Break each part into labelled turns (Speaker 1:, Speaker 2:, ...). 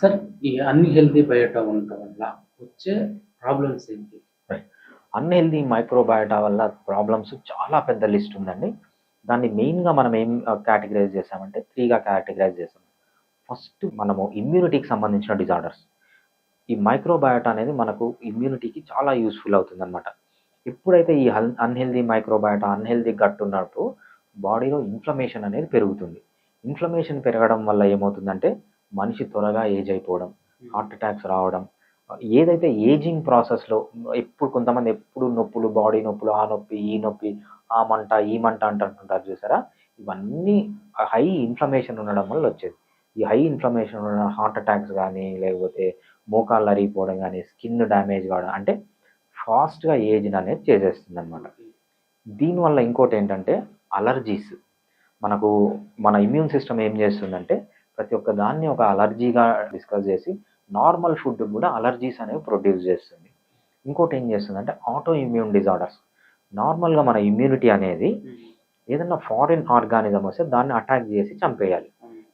Speaker 1: Sir ఈ unhealthy biota ఉండటం వల్ల వచ్చే ప్రాబ్లమ్స్ ఏంటి?
Speaker 2: అన్హెల్దీ మైక్రోబయోటా వల్ల ప్రాబ్లమ్స్ చాలా పెద్ద లిస్ట్ ఉందండి. దాన్ని మెయిన్గా మనం ఏం కేటగిరైజ్ చేసామంటే త్రీగా కేటగిరైజ్ చేసాం ఫస్ట్ మనము ఇమ్యూనిటీకి సంబంధించిన డిజార్డర్స్ ఈ మైక్రోబయోటా అనేది మనకు ఇమ్యూనిటీకి చాలా యూస్ఫుల్ అవుతుంది అనమాట ఎప్పుడైతే ఈ అన్హెల్దీ మైక్రోబయోటా అన్హెల్దీ గట్ ఉన్నప్పుడు బాడీలో ఇన్ఫ్లమేషన్ అనేది పెరుగుతుంది. ఇన్ఫ్లమేషన్ పెరగడం వల్ల ఏమవుతుందంటే మనిషి త్వరగా ఏజ్ అయిపోవడం హార్ట్ అటాక్స్ రావడం ఏదైతే ఏజింగ్ ప్రాసెస్లో ఎప్పుడు కొంతమంది ఎప్పుడు నొప్పులు బాడీ నొప్పులు ఆ నొప్పి ఈ నొప్పి ఆ మంట ఈ మంట అంటుంటారు చూసారా? ఇవన్నీ హై ఇన్ఫ్లమేషన్ ఉండడం వల్ల వచ్చేది. ఈ హై ఇన్ఫ్లమేషన్ ఉన్న హార్ట్ అటాక్స్ కానీ లేకపోతే మోకాళ్ళు అరిగిపోవడం కానీ స్కిన్ డ్యామేజ్ కావడం అంటే ఫాస్ట్గా ఏజ్ అనేది చేసేస్తుంది అనమాట దీనివల్ల ఇంకోటి ఏంటంటే అలర్జీస్. మనకు మన ఇమ్యూన్ సిస్టమ్ ఏం చేస్తుందంటే ప్రతి ఒక్క దాన్ని ఒక అలర్జీగా డిస్కస్ చేసి నార్మల్ ఫుడ్ కూడా అలర్జీస్ అనేవి ప్రొడ్యూస్ చేస్తుంది. ఇంకోటి ఏం చేస్తుందంటే ఆటో ఇమ్యూన్ డిజార్డర్స్ నార్మల్గా మన ఇమ్యూనిటీ అనేది ఏదైనా ఫారిన్ ఆర్గానిజం వస్తే దాన్ని అటాక్ చేసి చంపేయాలి.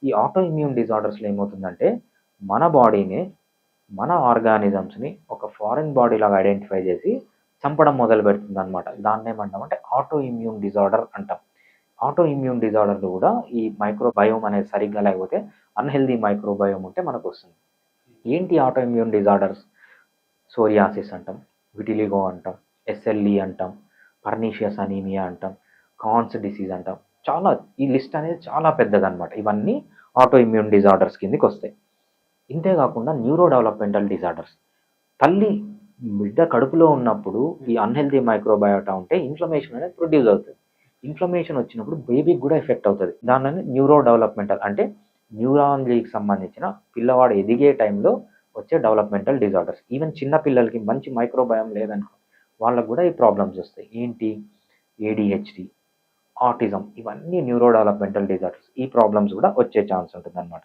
Speaker 2: ఈ ఆటో ఇమ్యూన్ డిజార్డర్స్లో ఏమవుతుందంటే మన బాడీని మన ఆర్గానిజమ్స్ని ఒక ఫారిన్ బాడీ లాగా ఐడెంటిఫై చేసి చంపడం మొదలు పెడుతుంది అనమాట దాన్ని ఏమంటాం అంటే ఆటో ఇమ్యూన్ డిజార్డర్ అంటాం. ఆటో ఇమ్యూన్ డిజార్డర్లు కూడా ఈ మైక్రోబయోమ్ అనేది సరిగ్గా లేకపోతే అన్హెల్దీ మైక్రోబయోమ్ ఉంటే మనకు వస్తుంది. ఏంటి ఆటో ఇమ్యూన్ డిజార్డర్స్ సోరియాసిస్ అంటాం విటిలిగో అంటాం ఎస్ఎల్ఈ అంటాం పర్నీషియస్ అనీమియా అంటాం కాన్స్ డిసీజ్ అంటాం. చాలా ఈ లిస్ట్ అనేది చాలా పెద్దదన్నమాట. ఇవన్నీ ఆటో ఇమ్యూన్ డిజార్డర్స్ కిందకి వస్తాయి. ఇంతేకాకుండా న్యూరో డెవలప్మెంటల్ డిజార్డర్స్ తల్లి బిడ్డ కడుపులో ఉన్నప్పుడు ఈ అన్హెల్దీ మైక్రోబయోటా ఉంటే ఇన్ఫ్లమేషన్ అనేది ప్రొడ్యూస్ అవుతుంది. ఇన్ఫ్లమేషన్ వచ్చినప్పుడు బేబీకి కూడా ఎఫెక్ట్ అవుతుంది. దానిని న్యూరో డెవలప్మెంటల్ అంటే న్యూరాలజీకి సంబంధించిన పిల్లవాడు ఎదిగే టైంలో వచ్చే డెవలప్మెంటల్ డిజార్డర్స్ ఈవెన్ చిన్న పిల్లలకి మంచి మైక్రోబయం లేదనుకో వాళ్ళకు కూడా ఈ ప్రాబ్లమ్స్ వస్తాయి. ఏంటి? ఏడిహెచ్డి ఆటిజం ఇవన్నీ న్యూరో డెవలప్మెంటల్ డిజార్డర్స్ ఈ ప్రాబ్లమ్స్ కూడా వచ్చే ఛాన్స్ ఉంటుంది అనమాట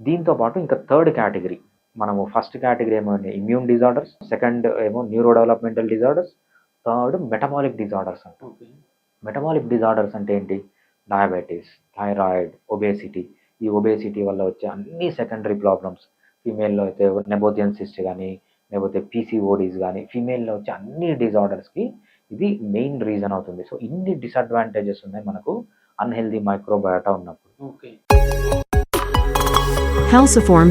Speaker 2: దీంతో పాటు ఇంకా థర్డ్ కేటగిరీ మనము ఫస్ట్ కేటగిరీ ఏమో ఇమ్యూన్ డిజార్డర్స్ సెకండ్ ఏమో neuro developmental disorders third metabolic disorders అంటాం మెటబాలిక్ డిజార్డర్స్ అంటే ఏంటి? డయాబెటీస్ థైరాయిడ్ ఒబేసిటీ ఈ ఒబేసిటీ వల్ల వచ్చే అన్ని సెకండరీ ప్రాబ్లమ్స్ ఫీమేల్లో అయితే నెబోతియన్ సిస్ట్ కానీ లేకపోతే పీసీఓడీస్ కానీ ఫీమేల్లో వచ్చే అన్ని డిజార్డర్స్కి ఇది మెయిన్ రీజన్ అవుతుంది. సో ఇన్ని డిసడ్వాంటేజెస్ ఉన్నాయి మనకు. అన్హెల్దీ మైక్రోబయోటా ఉన్నప్పుడు.
Speaker 1: Okay
Speaker 3: Halciform